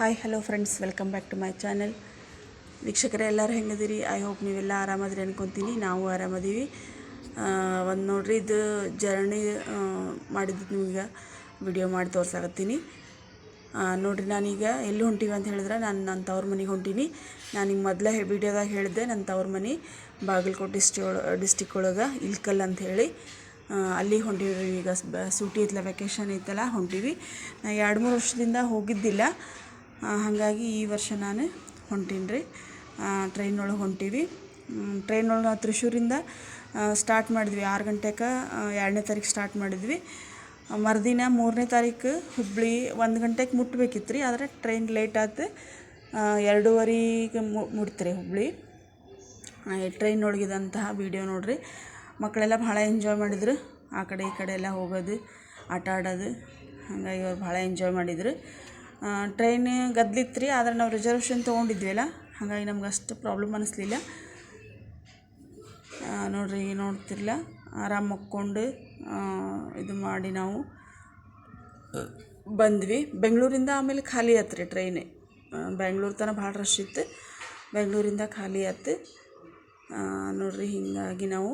Hi hello friends welcome back to my channel ವೀಕ್ಷಕರೇ, ಎಲ್ಲರೂ ಹೆಂಗದಿರಿ I hope ನೀವೆಲ್ಲ ಆರಾಮದ್ರಿ ಅನ್ಕೊತೀನಿ. ನಾವು ಆರಾಮದೀವಿ. ಒಂದು ನೋಡ್ರಿ, ಇದು ಜರ್ನಿ ಮಾಡಿದ್ದು ನಿಮಗೆ ವಿಡಿಯೋ ಮಾಡಿ ತೋರ್ಸಾಕತ್ತೀನಿ. ನೋಡಿರಿ, ನಾನೀಗ ಎಲ್ಲಿ ಹೊಂಟೀವಿ ಅಂತ ಹೇಳಿದ್ರೆ ನಾನು ನನ್ನ ತವ್ರ ಮನೆಗೆ ಹೊಂಟೀನಿ. ನಾನು ಈಗ ಮೊದಲೇ ವಿಡಿಯೋದಾಗ ಹೇಳಿದ್ದೆ ನನ್ನ ತವ್ರ ಮನೆ ಬಾಗಲಕೋಟೆ ಡಿಸ್ಟಿ ಡಿಸ್ಟಿಕ್ ಒಳಗೆ, ಇಲ್ಕಲ್ ಅಂತ ಹೇಳಿ. ಅಲ್ಲಿ ಹೊಂಟೀವಿ ಈಗ. ಸೂಟಿ ಐತಲ್ಲ ವೆಕೇಷನ್ ಐತಲ್ಲ, ಹೊಂಟೀವಿ. ನಾ ಎರಡು ಮೂರು ವರ್ಷದಿಂದ ಹೋಗಿದ್ದಿಲ್ಲ. ಹಾಗಾಗಿ ಈ ವರ್ಷ ನಾನು ಹೊಂಟೀನಿ ರೀ. ಟ್ರೈನ್ ಒಳಗೆ ಹೊಂಟೀವಿ. ಟ್ರೈನ್ ಒಳಗೆ ತ್ರಿಶೂರಿಂದ ಸ್ಟಾರ್ಟ್ ಮಾಡಿದ್ವಿ. ಆರು ಗಂಟೆಗೆ ಎರಡನೇ ತಾರೀಕು ಸ್ಟಾರ್ಟ್ ಮಾಡಿದ್ವಿ. ಮರುದಿನ ಮೂರನೇ ತಾರೀಕು ಹುಬ್ಳಿ ಒಂದು ಗಂಟೆಗೆ ಮುಟ್ಟಬೇಕಿತ್ತು ರೀ ಆದರೆ ಟ್ರೈನ್ ಲೇಟ್ ಆಯ್ತು ಎರಡೂವರೆಗೆ ಮುಟ್ತು ಹುಬ್ಬಳ್ಳಿ ಟ್ರೈನ್ ಒಳಗಿದಂತಹ ವೀಡಿಯೋ ನೋಡ್ರಿ. ಮಕ್ಕಳೆಲ್ಲ ಭಾಳ ಎಂಜಾಯ್ ಮಾಡಿದ್ರು. ಆ ಕಡೆ ಈ ಕಡೆ ಎಲ್ಲ ಹೋಗೋದು, ಆಟ ಆಡೋದು, ಹಾಗಾಗಿ ಅವ್ರು ಭಾಳ ಎಂಜಾಯ್ ಮಾಡಿದ್ರು. ಟ್ರೈನ್ ಗದ್ಲಿತ್ತು ರೀ ಆದರೆ ನಾವು ರಿಸರ್ವೇಷನ್ ತೊಗೊಂಡಿದ್ವಲ್ಲ. ಹಾಗಾಗಿ ನಮ್ಗೆ ಅಷ್ಟು ಪ್ರಾಬ್ಲಮ್ ಅನ್ನಿಸ್ಲಿಲ್ಲ ನೋಡಿರಿ ನೋಡ್ರಿ, ನೋಡ್ತಿರ್ಲ. ಆರಾಮ್ ಮಕ್ಕೊಂಡು ಇದು ಮಾಡಿ ನಾವು ಬಂದ್ವಿ. ಬೆಂಗಳೂರಿಂದ ಆಮೇಲೆ ಖಾಲಿ ಆಯ್ತು ರೀ ಟ್ರೈನ್ ಬೆಂಗ್ಳೂರು ತನಕ ಭಾಳ ರಶ್ ಇತ್ತು. ಬೆಂಗಳೂರಿಂದ ಖಾಲಿ ಆಯ್ತು ನೋಡಿರಿ, ಹೀಗಾಗಿ ನಾವು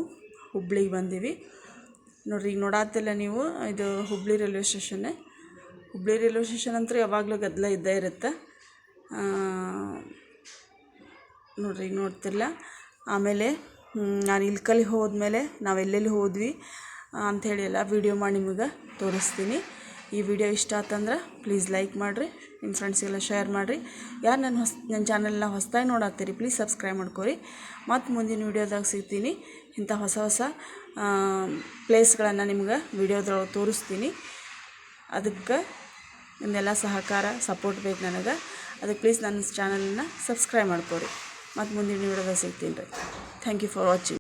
ಹುಬ್ಳಿಗೆ ಬಂದೀವಿ. ನೋಡಿರಿ, ಈಗ ನೋಡಾತಿಲ್ಲ ನೀವು, ಇದು Hubli railway station Hubli railway station ಅಂತೂ ಯಾವಾಗಲೂ ಗದ್ದಲ ಇದ್ದೇ ಇರುತ್ತೆ. ನೋಡ್ರಿ, ಈಗ ನೋಡ್ತಿಲ್ಲ ಆಮೇಲೆ ನಾನು ಇಲ್ಕಲ್ಲಿ ಹೋದ್ಮೇಲೆ ನಾವು ಎಲ್ಲೆಲ್ಲಿ ಹೋದ್ವಿ ಅಂಥೇಳಿ ಎಲ್ಲ ವೀಡಿಯೋ ಮಾಡಿ ನಿಮಗೆ ತೋರಿಸ್ತೀನಿ. ಈ ವಿಡಿಯೋ ಇಷ್ಟ ಆತಂದ್ರೆ ಪ್ಲೀಸ್ ಲೈಕ್ ಮಾಡಿರಿ ನಿಮ್ಮ ಫ್ರೆಂಡ್ಸಿಗೆಲ್ಲ ಶೇರ್ ಮಾಡಿರಿ. ಯಾರು ನನ್ನ ಹೊಸ ನನ್ನ ಚಾನಲ್ನ ಹೊಸ್ದಾಗಿ ನೋಡಾಕ್ತೀರಿ ಪ್ಲೀಸ್ ಸಬ್ಸ್ಕ್ರೈಬ್ ಮಾಡ್ಕೊರಿ. ಮತ್ತು ಮುಂದಿನ ವೀಡಿಯೋದಾಗ ಸಿಗ್ತೀನಿ. ಇಂಥ ಹೊಸ ಹೊಸ ಪ್ಲೇಸ್ಗಳನ್ನು ನಿಮ್ಗೆ ವೀಡಿಯೋದೊಳಗೆ ತೋರಿಸ್ತೀನಿ. ಅದಕ್ಕೆ ನಿಮ್ಮೆಲ್ಲ ಸಹಕಾರ ಸಪೋರ್ಟ್ ಬೇಕು ನನಗೆ. ಅದಕ್ಕೆ ಪ್ಲೀಸ್ ನನ್ನ ಚಾನಲನ್ನ ಸಬ್ಸ್ಕ್ರೈಬ್ ಮಾಡ್ಕೊರಿ ಮತ್ತು ಮುಂದಿನ ವಿಡಿಯೋದಾಗ ಸಿಗ್ತೀನಿ ರೀ. Thank you for watching